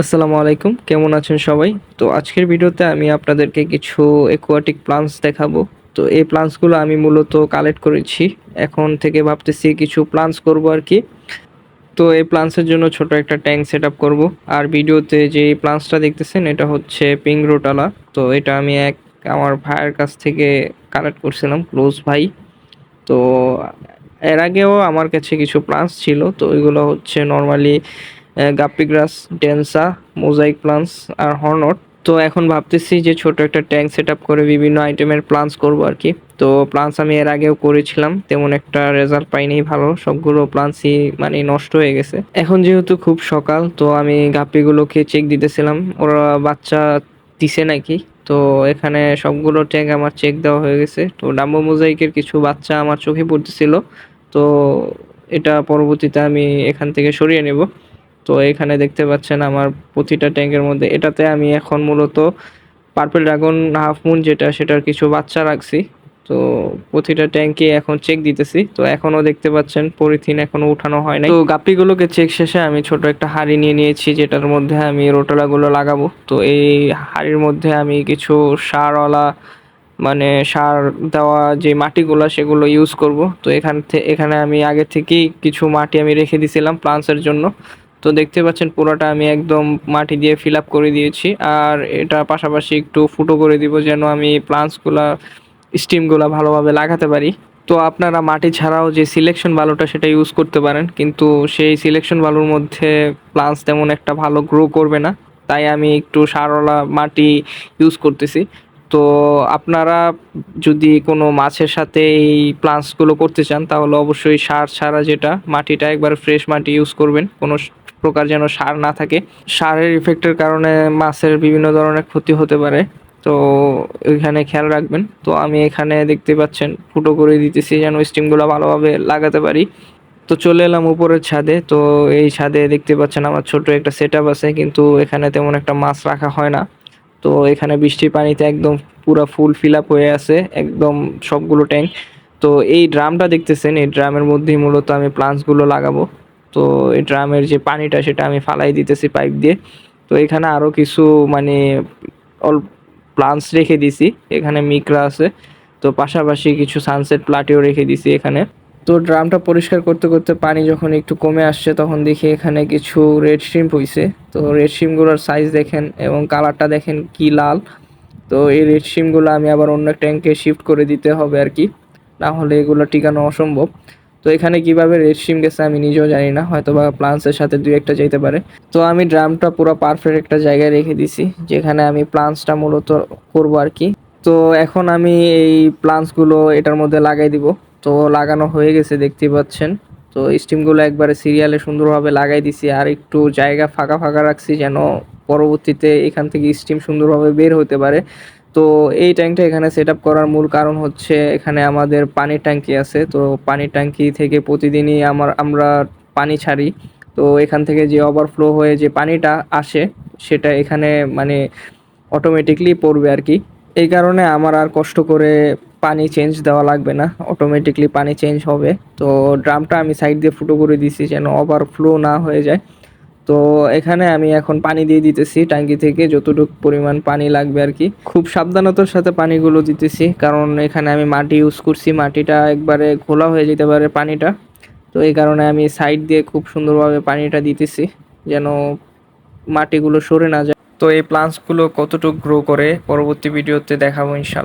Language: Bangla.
আসসালামু আলাইকুম, কেমন আছেন সবাই? তো আজকের ভিডিওতে আমি আপনাদেরকে কিছু অ্যাকোয়াটিক প্লান্টস দেখাবো। তো এই প্লান্টসগুলো আমি মূলত কালেক্ট করেছি। এখন থেকে ভাবতেছি কিছু প্লান্টস করব আর কি। তো এই প্লান্টসের জন্য ছোট একটা ট্যাঙ্ক সেট আপ করব। আর ভিডিওতে যে প্লান্টসটা দেখতেছেন, এটা হচ্ছে পিঙ্ক রোটালা তো এটা আমি এক আমার ভাইয়ের কাছ থেকে কালেক্ট করছিলাম ক্লোজ ভাই। তো এর আগেও আমার কাছে কিছু প্লান্টস ছিল। তো ওইগুলো হচ্ছে normally guppy grass, densa, mosaic plants আর হর্নট। তো এখন ভাবতেছি যে ছোট একটা ট্যাঙ্ক সেট করে বিভিন্ন আইটেমের প্লান্টস করব আর কি। তো প্লান্টস আমি এর আগেও করেছিলাম, তেমন একটা রেজাল্ট পাইনি ভালো, সবগুলো প্লান্টসই মানে নষ্ট হয়ে গেছে। এখন যেহেতু খুব সকাল, তো আমি গাপ্পিগুলোকে চেক দিতেছিলাম, ওরা বাচ্চা দিছে নাকি? তো এখানে সবগুলো ট্যাঙ্ক আমার চেক দেওয়া হয়ে গেছে। তো ডাম্বো মোজাইকের কিছু বাচ্চা আমার চোখে পড়তেছিল, তো এটা পরবর্তীতে আমি এখান থেকে সরিয়ে নেব। তো এখানে দেখতে পাচ্ছেন আমার প্রতিটা ট্যাঙ্কের মধ্যে। এটাতে আমি এখন মূলত পার্পল ড্রাগন হাফ মুন যেটা, সেটার কিছু বাচ্চা রাখছি। তো প্রতিটা ট্যাঙ্কে এখন চেক দিতেছি। তো এখনও দেখতে পাচ্ছেন পলিথিন এখনও উঠানো হয় নাই। তো গাপ্পিগুলোকে চেক শেষে আমি ছোট একটা হাঁড়ি নিয়ে নিয়েছি, যেটার মধ্যে আমি রোটোলাগুলো লাগাবো। তো এই হাঁড়ির মধ্যে আমি কিছু সারওয়ালা মানে সার দেওয়া যে মাটিগুলো, সেগুলো ইউজ করব। তো এখান থেকে এখানে আমি আগে থেকেই কিছু মাটি আমি রেখে দিয়েছিলাম প্লান্টসের জন্য। তো দেখতে পাচ্ছেন পুরোটা আমি একদম মাটি দিয়ে ফিল আপ করে দিয়েছি। আর এটা পাশাপাশি একটু ফুটো করে দিব যেন আমি প্লান্টসগুলা, স্টিমগুলো ভালোভাবে লাগাতে পারি। তো আপনারা মাটি ছাড়াও যে সিলেকশন বালুটা সেটা ইউজ করতে পারেন, কিন্তু সেই সিলেকশন বালুর মধ্যে প্লান্টস তেমন একটা ভালো গ্রো করবে না। তাই আমি একটু সারওয়ালা মাটি ইউজ করতেছি। তো আপনারা যদি কোনো মাছের সাথে এই প্লান্টসগুলো করতে চান, তাহলে অবশ্যই সার ছাড়া যেটা, মাটিটা একবার ফ্রেশ মাটি ইউজ করবেন। কোনো প্রকার যেন সার না থাকে। সারের ইফেক্টের কারণে মাছের বিভিন্ন ধরনের ক্ষতি হতে পারে। তো এখানে খেয়াল রাখবেন। তো আমি এখানে দেখতে পাচ্ছেন, ফুটো করে দিতেছি যেন স্টিমগুলো ভালোভাবে লাগাতে পারি। তো চলে এলাম উপরের ছাদে। তো এই ছাদে দেখতে পাচ্ছেন আমার ছোট একটা সেট আছে, কিন্তু এখানে তেমন একটা মাছ রাখা হয় না। তো এখানে বৃষ্টির পানিতে একদম পুরো ফুল ফিল আপ হয়ে আছে, একদম সবগুলো ট্যাঙ্ক তো এই ড্রামটা দেখতেছেন, এই ড্রামের মধ্যেই মূলত আমি প্লান্টসগুলো লাগাবো। তো এই ড্রামের যে পানিটা সেটা আমি ফালাই দিতেছি পাইপ দিয়ে। তো এখানে আরও কিছু মানে অল প্লান্টস রেখে দিছি, এখানে মিকরা আছে। তো পাশাপাশি কিছু সানসেট প্লাটেও রেখে দিছি এখানে। তো ড্রামটা পরিষ্কার করতে করতে পানি যখন একটু কমে আসছে তখন দেখি এখানে কিছু রেড শ্রিম্প হয়েছে তো রেড শ্রিমগুলোর সাইজ দেখেন এবং কালারটা দেখেন কি লাল। তো এই রেড শ্রিমগুলো আমি আবার অন্য ট্যাঙ্কে শিফট করে দিতে হবে আর কি। না হলে এগুলো টিকানো অসম্ভব। তো এখানে কীভাবে রেড শিম গেছে আমি নিজেও জানি না হয়তো বা প্লান্টসের সাথে দুই একটা যেতে পারে। তো আমি ড্রামটা পুরো পারফেক্ট একটা জায়গায় রেখে দিছি, যেখানে আমি প্লান্টসটা মূলত করব আর কি। তো এখন আমি এই প্লান্টসগুলো এটার মধ্যে লাগাই দিব। তো লাগানো হয়ে গেছে দেখতে পাচ্ছেন। তো স্টিমগুলো একবারে সিরিয়ালে সুন্দরভাবে লাগাই দিছি, আর একটু জায়গা ফাঁকা ফাঁকা রাখছি যেন পরবর্তীতে এখান থেকে স্টিম সুন্দরভাবে বের হতে পারে। তো এই ট্যাঙ্কটা এখানে সেট করার মূল কারণ হচ্ছে এখানে আমাদের পানির ট্যাঙ্কি আছে। তো পানির ট্যাঙ্কি থেকে প্রতিদিনই আমার, আমরা পানি ছাড়ি। তো এখান থেকে যে ওভারফ্লো হয়ে যে পানিটা আসে, সেটা এখানে মানে অটোমেটিকলি পড়বে আর কি। এই কারণে আমার আর কষ্ট করে পানি চেঞ্জ দেওয়া লাগবে না। অটোমেটিকলি পানি চেঞ্জ হবে। তো ড্রামটা আমি সাইড দিয়ে ফুটো করে দিছি যেন ওভারফ্লো না হয়ে যায়। তো এখানে আমি এখন পানি দিয়ে দিতেছি ট্যাঙ্কি থেকে, যতটুকু পরিমাণ পানি লাগবে আর কি। খুব সাবধানতার সাথে পানিগুলো দিতেছি, কারণ এখানে আমি মাটি ইউজ করছি, মাটিটা একবারে খোলা হয়ে যেতে পারে পানিটা। তো এই কারণে আমি সাইড দিয়ে খুব সুন্দরভাবে পানিটা দিতেছি, যেন মাটিগুলো সরে না যায়। তো এই প্লান্টসগুলো কতটুকু গ্রো করে, পরবর্তী ভিডিওতে দেখাবো ইনশাল্লাহ।